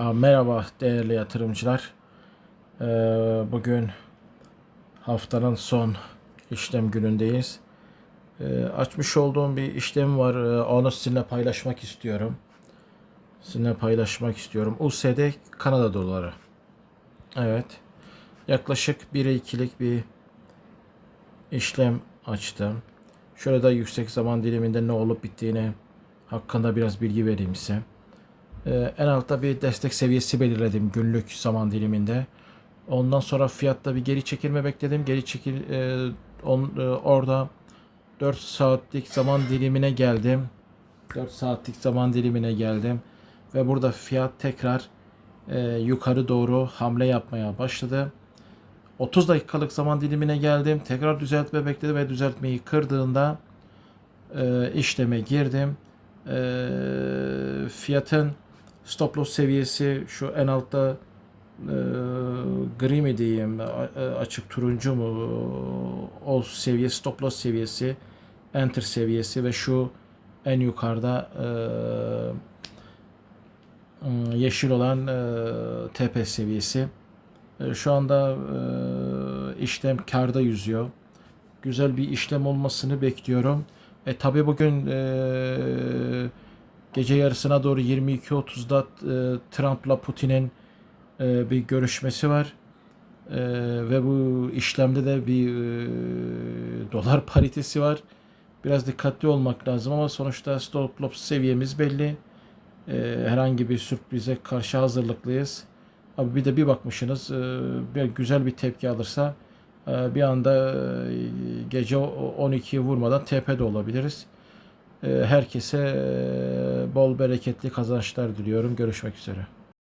Merhaba değerli yatırımcılar. Ee, bugün haftanın son işlem günündeyiz. Ee, açmış olduğum bir işlem var. Ee, onu sizinle paylaşmak istiyorum. Sizinle paylaşmak istiyorum. USD Kanada doları. Evet. Yaklaşık 1'e 2'lik bir işlem açtım. Şöyle da yüksek zaman diliminde ne olup bittiğini hakkında biraz bilgi vereyim size. Ee, en altta bir destek seviyesi belirledim günlük zaman diliminde. Ondan sonra fiyatta bir geri çekilme bekledim. Geri çekil e, on, e, orada 4 saatlik zaman dilimine geldim. 4 saatlik zaman dilimine geldim ve burada fiyat tekrar e, yukarı doğru hamle yapmaya başladı. 30 dakikalık zaman dilimine geldim. Tekrar düzeltme bekledim ve düzeltmeyi kırdığında e, işleme girdim. E, fiyatın stop loss seviyesi şu en altta e, gri mi diyeyim e, açık turuncu mu o seviye stop loss seviyesi enter seviyesi ve şu en yukarıda e, ım, yeşil olan e, TP seviyesi. E, Şu anda e, işlem karda yüzüyor. Güzel bir işlem olmasını bekliyorum. E tabi bugün e, gece yarısına doğru 22.30'da e, Trump'la Putin'in e, bir görüşmesi var. E, ve bu işlemde de bir e, dolar paritesi var. Biraz dikkatli olmak lazım ama sonuçta stop loss seviyemiz belli. E, herhangi bir sürprize karşı hazırlıklıyız. Abi bir de bir bakmışsınız e, bir güzel bir tepki alırsa e, bir anda e, gece o- 12'yi vurmadan tepede olabiliriz. E, Herkese e, bol bereketli kazançlar diliyorum. Görüşmek üzere.